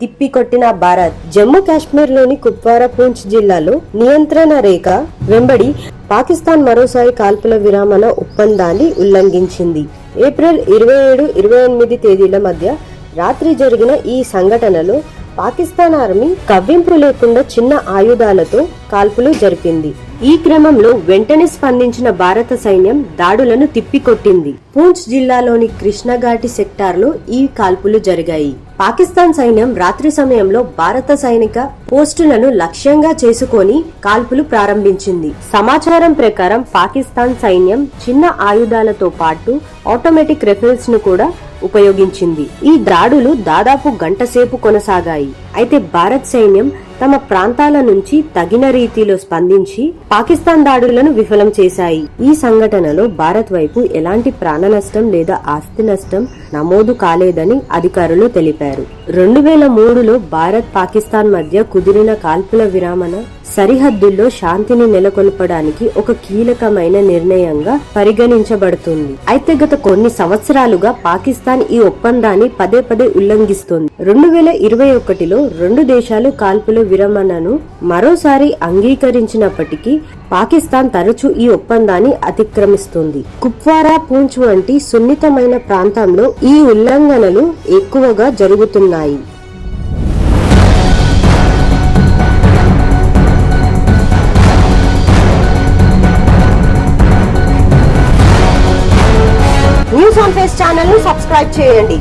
తిప్పికొట్టిన భారత్ జమ్మూ కాశ్మీర్లోని కుప్వారా పూంచ్ జిల్లాలో నియంత్రణ రేఖ వెంబడి పాకిస్తాన్ మరోసారి కాల్పుల విరామణ ఒప్పందాన్ని ఉల్లంఘించింది. ఏప్రిల్ ఇరవై ఏడు ఇరవై ఎనిమిది తేదీల మధ్య రాత్రి జరిగిన ఈ సంఘటనలో పాకిస్తాన్ ఆర్మీ కవ్వింపు లేకుండా చిన్న ఆయుధాలతో కాల్పులు జరిపింది. ఈ క్రమంలో వెంటనే స్పందించిన భారత సైన్యం దాడులను తిప్పికొట్టింది. పూంచ్ జిల్లాలోని కృష్ణఘాటి సెక్టార్లో ఈ కాల్పులు జరిగాయి. పాకిస్తాన్ సైన్యం రాత్రి సమయంలో భారత సైనిక పోస్టులను లక్ష్యంగా చేసుకొని కాల్పులు ప్రారంభించింది. సమాచారం ప్రకారం పాకిస్తాన్ సైన్యం చిన్న ఆయుధాలతో పాటు ఆటోమేటిక్ రెఫెల్స్ను కూడా ఉపయోగించింది. ఈ దాడులు దాదాపు గంట సేపు కొనసాగాయి. అయితే భారత్ సైన్యం తమ ప్రాంతాల నుంచి తగిన రీతిలో స్పందించి పాకిస్తాన్ దాడులను విఫలం చేశాయి. ఈ సంఘటనలో భారత్ వైపు ఎలాంటి ప్రాణ నష్టం లేదా ఆస్తి నష్టం నమోదు కాలేదని అధికారులు తెలిపారు. రెండు వేల మూడులో భారత్ పాకిస్తాన్ మధ్య కుదిరిన కాల్పుల విరామణ సరిహద్దుల్లో శాంతిని నెలకొల్పడానికి ఒక కీలకమైన నిర్ణయంగా పరిగణించబడుతుంది. అయితే గత కొన్ని సంవత్సరాలుగా పాకిస్తాన్ ఈ ఒప్పందాన్ని పదే పదే ఉల్లంఘిస్తోంది. రెండు వేల ఇరవై ఒకటిలో రెండు దేశాలు కాల్పుల విరమణను మరోసారి అంగీకరించినప్పటికీ పాకిస్తాన్ తరచూ ఈ ఒప్పందాన్ని అతిక్రమిస్తుంది. కుప్వారా పూంచ్ వంటి సున్నితమైన ప్రాంతంలో ఈ ఉల్లంఘనలు ఎక్కువగా జరుగుతున్నాయి. న్యూస్ ఆన్ ఫేస్ ఛానల్ను సబ్స్క్రైబ్ చేయండి.